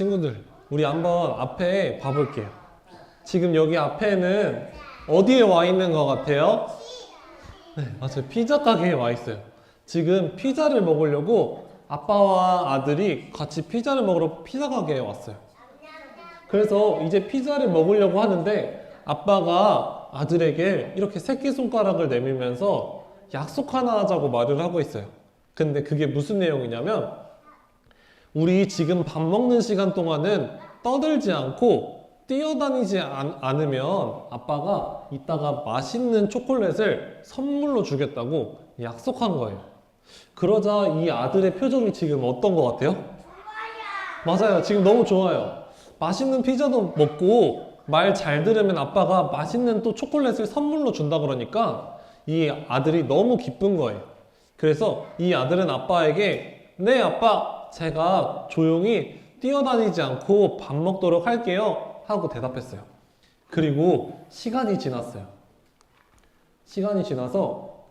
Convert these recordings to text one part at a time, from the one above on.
친구들, 우리 한번 앞에 봐볼게요. 지금 여기 앞에는 어디에 와 있는 것 같아요? 네, 맞아요. 피자 가게에 와 있어요. 지금 피자를 먹으려고 아빠와 아들이 같이 피자를 먹으러 피자 가게에 왔어요. 그래서 이제 피자를 먹으려고 하는데 아빠가 아들에게 이렇게 새끼손가락을 내밀면서 약속 하나 하자고 말을 하고 있어요. 근데 그게 무슨 내용이냐면 우리 지금 밥 먹는 시간 동안은 떠들지 않고 뛰어다니지 않, 않으면 아빠가 이따가 맛있는 초콜릿을 선물로 주겠다고 약속한 거예요. 그러자 이 아들의 표정이 지금 어떤 것 같아요? 맞아요. 지금 너무 좋아요. 맛있는 피자도 먹고 말 잘 들으면 아빠가 맛있는 또 초콜릿을 선물로 준다 그러니까 이 아들이 너무 기쁜 거예요. 그래서 이 아들은 아빠에게 네 아빠 제가 조용히 뛰어다니지 않고 밥 먹도록 할게요 하고 대답했어요. 그리고 시간이 지났어요. 시간이 지나서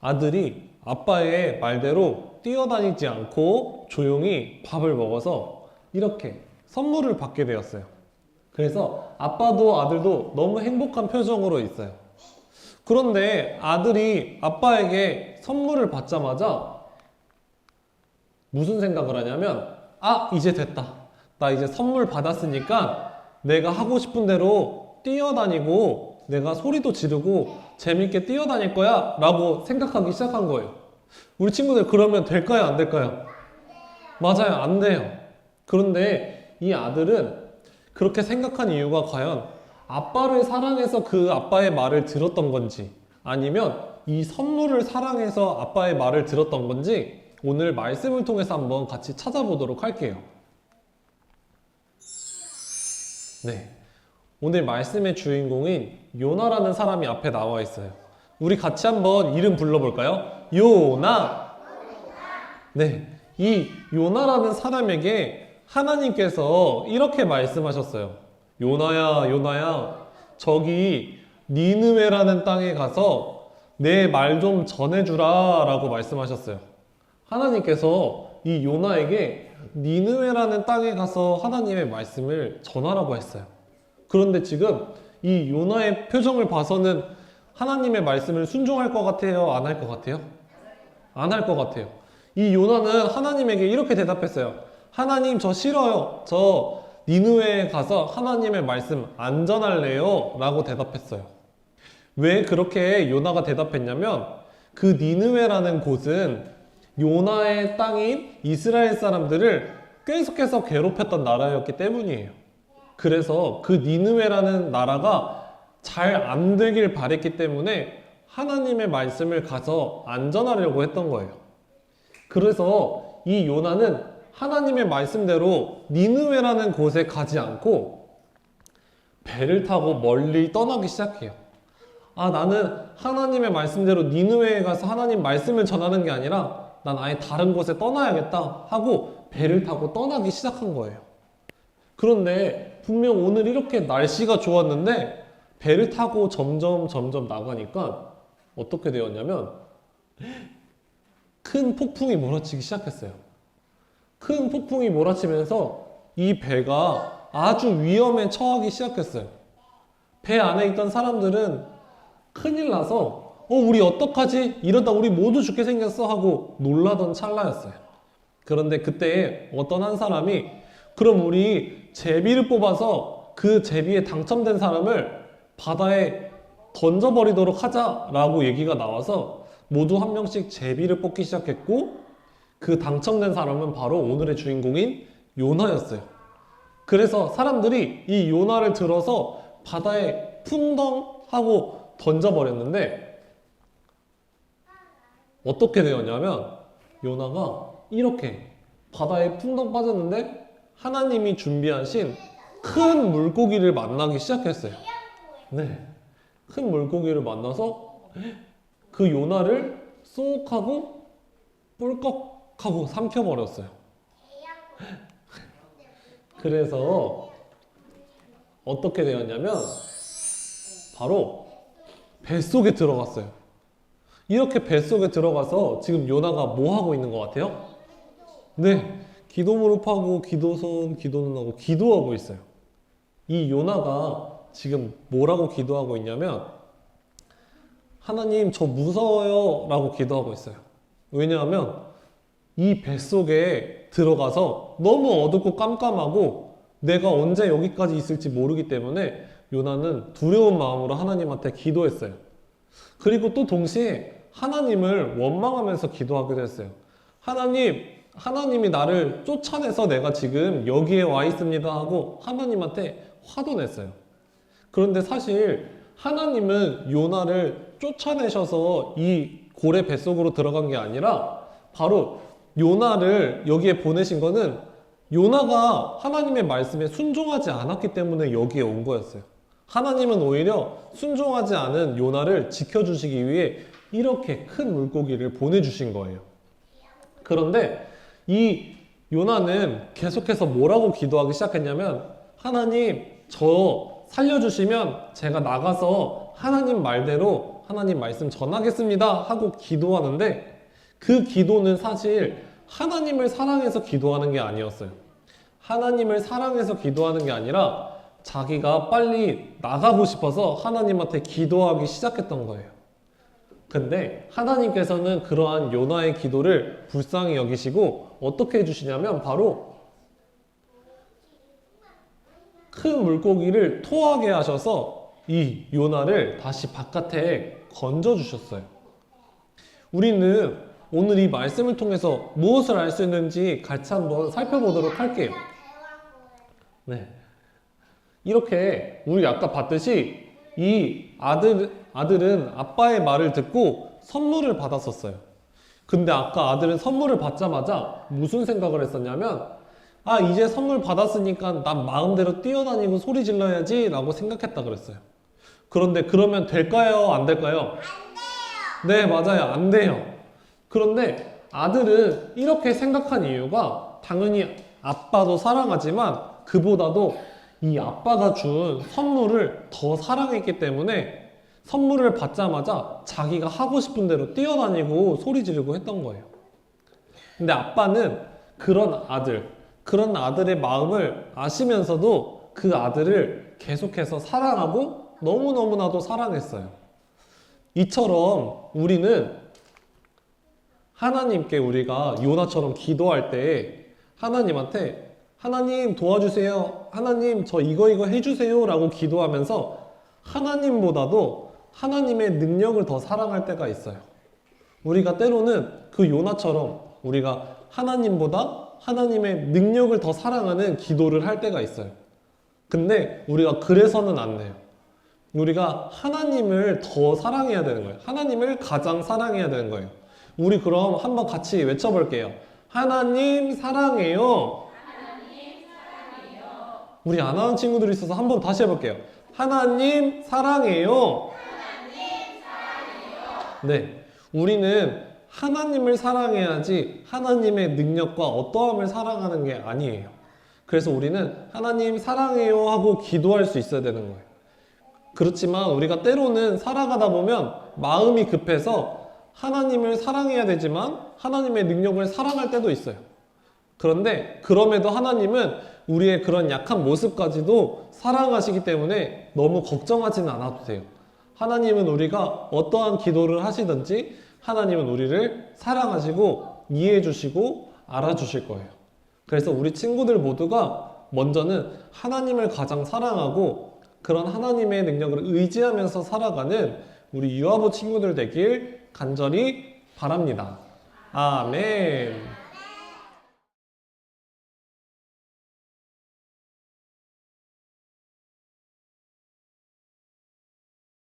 아들이 아빠의 말대로 뛰어다니지 않고 조용히 밥을 먹어서 이렇게 선물을 받게 되었어요. 그래서 아빠도 아들도 너무 행복한 표정으로 있어요. 그런데 아들이 아빠에게 선물을 받자마자 무슨 생각을 하냐면, 아, 이제 됐다. 나 이제 선물 받았으니까 내가 하고 싶은 대로 뛰어다니고 내가 소리도 지르고 재밌게 뛰어다닐 거야 라고 생각하기 시작한 거예요. 우리 친구들 그러면 될까요? 안 될까요? 맞아요. 안 돼요. 그런데 이 아들은 그렇게 생각한 이유가 과연 아빠를 사랑해서 그 아빠의 말을 들었던 건지 아니면 이 선물을 사랑해서 아빠의 말을 들었던 건지 오늘 말씀을 통해서 한번 같이 찾아보도록 할게요. 네. 오늘 말씀의 주인공인 요나라는 사람이 앞에 나와 있어요. 우리 같이 한번 이름 불러볼까요? 요나! 네. 이 요나라는 사람에게 하나님께서 이렇게 말씀하셨어요. 요나야, 요나야, 저기 니느웨라는 땅에 가서 내 말 좀 전해주라 라고 말씀하셨어요. 하나님께서 이 요나에게 니느웨라는 땅에 가서 하나님의 말씀을 전하라고 했어요. 그런데 지금 이 요나의 표정을 봐서는 하나님의 말씀을 순종할 것 같아요? 안 할 것 같아요? 안 할 것 같아요. 이 요나는 하나님에게 이렇게 대답했어요. 하나님 저 싫어요. 저 니누에 가서 하나님의 말씀 안 전할래요. 라고 대답했어요. 왜 그렇게 요나가 대답했냐면 그 니느웨라는 곳은 요나의 땅인 이스라엘 사람들을 계속해서 괴롭혔던 나라였기 때문이에요. 그래서 그 니느웨라는 나라가 잘 안 되길 바랬기 때문에 하나님의 말씀을 가서 안전하려고 했던 거예요. 그래서 이 요나는 하나님의 말씀대로 니느웨라는 곳에 가지 않고 배를 타고 멀리 떠나기 시작해요. 아, 나는 하나님의 말씀대로 니느웨에 가서 하나님 말씀을 전하는 게 아니라 난 아예 다른 곳에 떠나야겠다 하고 배를 타고 떠나기 시작한 거예요. 그런데 분명 오늘 이렇게 날씨가 좋았는데 배를 타고 점점 점점 나가니까 어떻게 되었냐면 큰 폭풍이 몰아치기 시작했어요. 큰 폭풍이 몰아치면서 이 배가 아주 위험에 처하기 시작했어요. 배 안에 있던 사람들은 큰일 나서 어 우리 어떡하지? 이러다 우리 모두 죽게 생겼어 하고 놀라던 찰나였어요. 그런데 그때 어떤 한 사람이 그럼 우리 제비를 뽑아서 그 제비에 당첨된 사람을 바다에 던져버리도록 하자라고 얘기가 나와서 모두 한 명씩 제비를 뽑기 시작했고 그 당첨된 사람은 바로 오늘의 주인공인 요나였어요. 그래서 사람들이 이 요나를 들어서 바다에 풍덩 하고 던져버렸는데 어떻게 되었냐면 요나가 이렇게 바다에 풍덩 빠졌는데 하나님이 준비하신 큰 물고기를 만나기 시작했어요. 네. 큰 물고기를 만나서 그 요나를 쏙 하고 뿔꺽 하고 삼켜버렸어요. 그래서 어떻게 되었냐면 바로 뱃속에 들어갔어요. 이렇게 뱃속에 들어가서 지금 요나가 뭐 하고 있는 것 같아요? 네. 기도 무릎하고 기도손 기도 눈하고 기도하고 있어요. 이 요나가 지금 뭐라고 기도하고 있냐면 하나님 저 무서워요 라고 기도하고 있어요. 왜냐하면 이 뱃속에 들어가서 너무 어둡고 깜깜하고 내가 언제 여기까지 있을지 모르기 때문에 요나는 두려운 마음으로 하나님한테 기도했어요. 그리고 또 동시에 하나님을 원망하면서 기도하기도 했어요. 하나님, 하나님이 나를 쫓아내서 내가 지금 여기에 와 있습니다 하고 하나님한테 화도 냈어요. 그런데 사실 하나님은 요나를 쫓아내셔서 이 고래 뱃속으로 들어간 게 아니라 바로 요나를 여기에 보내신 거는 요나가 하나님의 말씀에 순종하지 않았기 때문에 여기에 온 거였어요. 하나님은 오히려 순종하지 않은 요나를 지켜주시기 위해 이렇게 큰 물고기를 보내주신 거예요. 그런데 이 요나는 계속해서 뭐라고 기도하기 시작했냐면 하나님 저 살려주시면 제가 나가서 하나님 말대로 하나님 말씀 전하겠습니다 하고 기도하는데 그 기도는 사실 하나님을 사랑해서 기도하는 게 아니었어요. 하나님을 사랑해서 기도하는 게 아니라 자기가 빨리 나가고 싶어서 하나님한테 기도하기 시작했던 거예요. 근데 하나님께서는 그러한 요나의 기도를 불쌍히 여기시고 어떻게 해주시냐면 바로 큰 물고기를 토하게 하셔서 이 요나를 다시 바깥에 건져 주셨어요. 우리는 오늘 이 말씀을 통해서 무엇을 알 수 있는지 같이 한번 살펴보도록 할게요. 네. 이렇게 우리 아까 봤듯이 이 아들, 아들은 아빠의 말을 듣고 선물을 받았었어요. 근데 아까 아들은 선물을 받자마자 무슨 생각을 했었냐면 아, 이제 선물 받았으니까 난 마음대로 뛰어다니고 소리 질러야지 라고 생각했다 그랬어요. 그런데 그러면 될까요? 안 될까요? 안 돼요. 네, 맞아요. 안 돼요. 그런데 아들은 이렇게 생각한 이유가 당연히 아빠도 사랑하지만 그보다도 이 아빠가 준 선물을 더 사랑했기 때문에 선물을 받자마자 자기가 하고 싶은 대로 뛰어다니고 소리 지르고 했던 거예요. 근데 아빠는 그런 아들, 그런 아들의 마음을 아시면서도 그 아들을 계속해서 사랑하고 너무너무나도 사랑했어요. 이처럼 우리는 하나님께 우리가 요나처럼 기도할 때 하나님한테 하나님 도와주세요. 하나님 저 이거 이거 해주세요. 라고 기도하면서 하나님보다도 하나님의 능력을 더 사랑할 때가 있어요. 우리가 때로는 그 요나처럼 우리가 하나님보다 하나님의 능력을 더 사랑하는 기도를 할 때가 있어요. 근데 우리가 그래서는 안 돼요. 우리가 하나님을 더 사랑해야 되는 거예요. 하나님을 가장 사랑해야 되는 거예요. 우리 그럼 한번 같이 외쳐볼게요. 하나님 사랑해요. 우리 안 하는 친구들이 있어서 한번 다시 해볼게요. 하나님 사랑해요. 네. 우리는 하나님을 사랑해야지 하나님의 능력과 어떠함을 사랑하는 게 아니에요. 그래서 우리는 하나님 사랑해요 하고 기도할 수 있어야 되는 거예요. 그렇지만 우리가 때로는 살아가다 보면 마음이 급해서 하나님을 사랑해야 되지만 하나님의 능력을 사랑할 때도 있어요. 그런데 그럼에도 하나님은 우리의 그런 약한 모습까지도 사랑하시기 때문에 너무 걱정하지는 않아도 돼요. 하나님은 우리가 어떠한 기도를 하시든지 하나님은 우리를 사랑하시고 이해해 주시고 알아주실 거예요. 그래서 우리 친구들 모두가 먼저는 하나님을 가장 사랑하고 그런 하나님의 능력을 의지하면서 살아가는 우리 유아부 친구들 되길 간절히 바랍니다. 아멘.